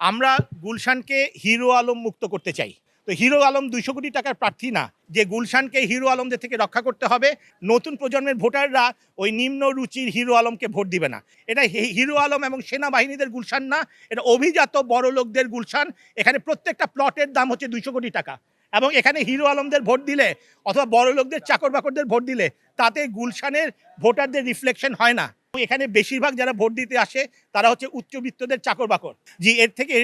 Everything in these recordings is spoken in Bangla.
আমরা গুলশানকে হিরো আলম মুক্ত করতে চাই। তো হিরো আলম দুইশো কোটি টাকার প্রার্থী না, যে গুলশানকে হিরো আলমদের থেকে রক্ষা করতে হবে, নতুন প্রজন্মের ভোটাররা ওই নিম্ন রুচির হিরো আলমকে ভোট দিবে না। এটা হিরো আলম এবং সেনাবাহিনীদের গুলশান না, এটা অভিজাত বড় লোকদের গুলশান, এখানে প্রত্যেকটা প্লটের দাম হচ্ছে দুইশো কোটি টাকা। এবং এখানে হিরো আলমদের ভোট দিলে, অথবা বড় লোকদের চাকর বাকরদের ভোট দিলে, তাতে গুলশানের ভোটারদের রিফ্লেকশন হয় না। এখানে বেশিরভাগ যারা ভোট দিতে আসে, তারা হচ্ছে উচ্চবিত্তদের চাকর বাকর জি, এর থেকে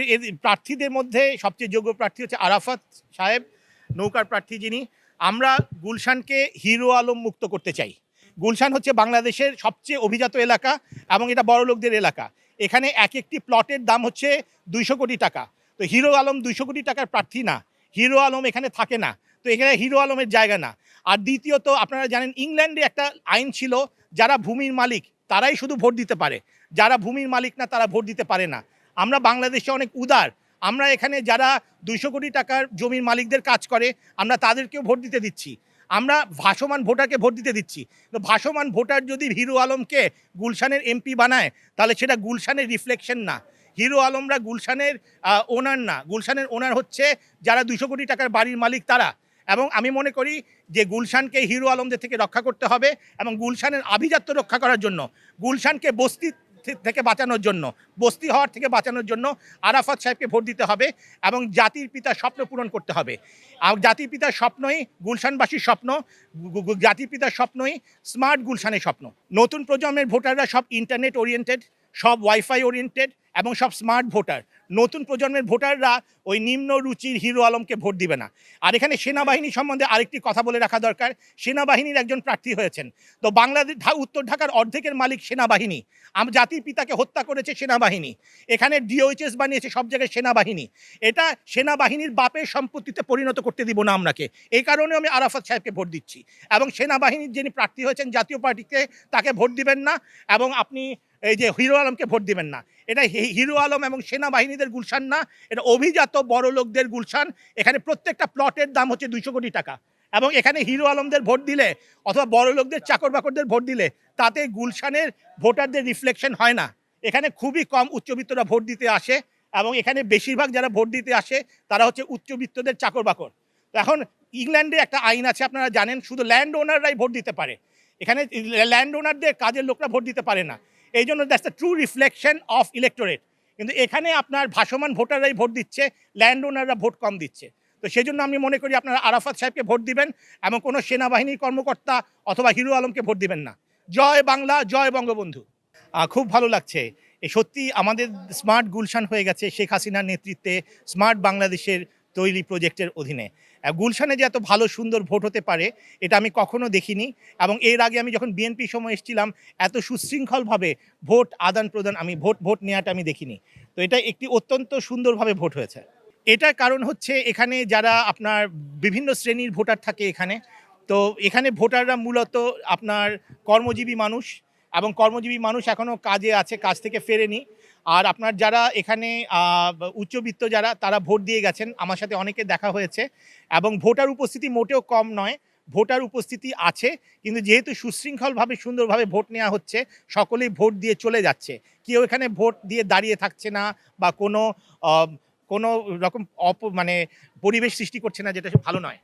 প্রার্থীদের মধ্যে সবচেয়ে যোগ্য প্রার্থী হচ্ছে আরাফাত সাহেব, নৌকার প্রার্থী যিনি। আমরা গুলশানকে হিরো আলম মুক্ত করতে চাই। গুলশান হচ্ছে বাংলাদেশের সবচেয়ে অভিজাত এলাকা এবং এটা বড় লোকদের এলাকা। এখানে এক একটি প্লটের দাম হচ্ছে দুইশো কোটি টাকা। তো হিরো আলম দুইশো কোটি টাকার প্রার্থী না। হিরো আলম এখানে থাকে না। তো এখানে হিরো আলমের জায়গা না। আর দ্বিতীয়ত, আপনারা জানেন, ইংল্যান্ডে একটা আইন ছিল, যারা ভূমির মালিক তারাই শুধু ভোট দিতে পারে। যারা ভূমির মালিক না, তারা ভোট দিতে পারে না। আমরা বাংলাদেশে অনেক উদার। আমরা এখানে যারা দুইশো কোটি টাকার জমির মালিকদের কাজ করে, আমরা তাদেরকেও ভোট দিতে দিচ্ছি। আমরা ভাসমান ভোটারকে ভোট দিতে দিচ্ছি। তো ভাসমান ভোটার যদি হিরো আলমকে গুলশানের এমপি বানায়, তাহলে সেটা গুলশানের রিফ্লেকশন না। হিরো আলমরা গুলশানের ওনার না। গুলশানের ওনার হচ্ছে যারা দুশো কোটি টাকার বাড়ির মালিক তারা। এবং আমি মনে করি যে গুলশানকে হিরো আলমদের থেকে রক্ষা করতে হবে এবং গুলশানের আভিজাত্য রক্ষা করার জন্য, গুলশানকে বস্তি থেকে বাঁচানোর জন্য, বস্তি হওয়ার থেকে বাঁচানোর জন্য আরাফাত সাহেবকে ভোট দিতে হবে এবং জাতির পিতার স্বপ্ন পূরণ করতে হবে। আর জাতির পিতার স্বপ্নই গুলশানবাসীর স্বপ্ন জাতির পিতার স্বপ্নই স্মার্ট গুলশানের স্বপ্ন। নতুন প্রজন্মের ভোটাররা সব ইন্টারনেট ওরিয়েন্টেড সব ওয়াইফাই ওরিয়েন্টেড এবং সব স্মার্ট ভোটার। নতুন প্রজন্মের ভোটাররা ওই নিম্ন রুচির হিরো আলমকে ভোট দিবে না। আর এখানে সেনাবাহিনী সম্বন্ধে আরেকটি কথা বলে রাখা দরকার, সেনাবাহিনীর একজন প্রার্থী হয়েছেন। তো বাংলাদেশ উত্তর ঢাকার অর্ধেকের মালিক সেনাবাহিনী। আম জাতির পিতাকে হত্যা করেছে সেনাবাহিনী। এখানে ডিওএইচএস বানিয়েছে সব জায়গায় সেনাবাহিনী। এটা সেনাবাহিনীর বাপের সম্পত্তিতে পরিণত করতে দিব না আমরাকে। এই কারণে আমি আরাফাত সাহেবকে ভোট দিচ্ছি। এবং সেনাবাহিনীর যিনি প্রার্থী হয়েছেন জাতীয় পার্টিকে তাকে ভোট দিবেন না। এবং আপনি এই যে হিরো আলমকে ভোট দিবেন না। এটা হিরো আলম এবং সেনাবাহিনীদের গুলশান না, এটা অভিজাত বড় লোকদের গুলশান। এখানে প্রত্যেকটা প্লটের দাম হচ্ছে দুইশো কোটি টাকা। এবং এখানে হিরো আলমদের ভোট দিলে অথবা বড় লোকদের চাকর বাকরদের ভোট দিলে তাতে গুলশানের ভোটারদের রিফ্লেকশন হয় না। এখানে খুবই কম উচ্চবিত্তরা ভোট দিতে আসে এবং এখানে বেশিরভাগ যারা ভোট দিতে আসে তারা হচ্ছে উচ্চবিত্তদের চাকর বাকর এখন ইংল্যান্ডে একটা আইন আছে, আপনারা জানেন, শুধু ল্যান্ড ওনাররাই ভোট দিতে পারে। এখানে ল্যান্ড ওনারদের কাজের লোকরা ভোট দিতে পারে না। এই জন্য that's the true reflection of electorate কিন্তু এখানে আপনার ভাসমান ভোটাররাই ভোট দিচ্ছে ল্যান্ড ওনাররা ভোট কম দিচ্ছে। তো সেই জন্য আমি মনে করি আপনারা আরাফাত সাহেবকে ভোট দিবেন এবং কোনো সেনাবাহিনীর কর্মকর্তা অথবা হিরো আলমকে ভোট দিবেন না। জয় বাংলা, জয় বঙ্গবন্ধু। খুব ভালো লাগছে। সত্যি আমাদের স্মার্ট গুলশান হয়ে গেছে শেখ হাসিনার নেতৃত্বে স্মার্ট বাংলাদেশের তৈরি প্রজেক্টের অধীনে। গুলশানে যে এত ভালো, সুন্দর ভোট হতে পারে, এটা আমি কখনো দেখিনি। এবং এর আগে আমি যখন বিএনপি সময় এসেছিলাম, এত সুশৃঙ্খলভাবে ভোট আদান প্রদান, আমি ভোট ভোট নেওয়াটা আমি দেখিনি। তো এটা একটি অত্যন্ত সুন্দরভাবে ভোট হয়েছে। এটার কারণ হচ্ছে এখানে যারা আপনার বিভিন্ন শ্রেণির ভোটার থাকে এখানে, তো এখানে ভোটাররা মূলত আপনার কর্মজীবী মানুষ। এবং কর্মজীবী মানুষ এখনও কাজে আছে, কাজ থেকে ফেরেনি। আর আপনার যারা এখানে উচ্চবিত্ত যারা, তারা ভোট দিয়ে গেছেন। আমার সাথে অনেকে দেখা হয়েছে এবং ভোটার উপস্থিতি মোটেও কম নয়। ভোটার উপস্থিতি আছে, কিন্তু যেহেতু সুশৃঙ্খলভাবে, সুন্দরভাবে ভোট নেওয়া হচ্ছে, সকলেই ভোট দিয়ে চলে যাচ্ছে। কেউ এখানে ভোট দিয়ে দাঁড়িয়ে থাকছে না বা কোনো কোনো রকম অপ মানে পরিবেশ সৃষ্টি করছে না, যেটা ভালো নয়।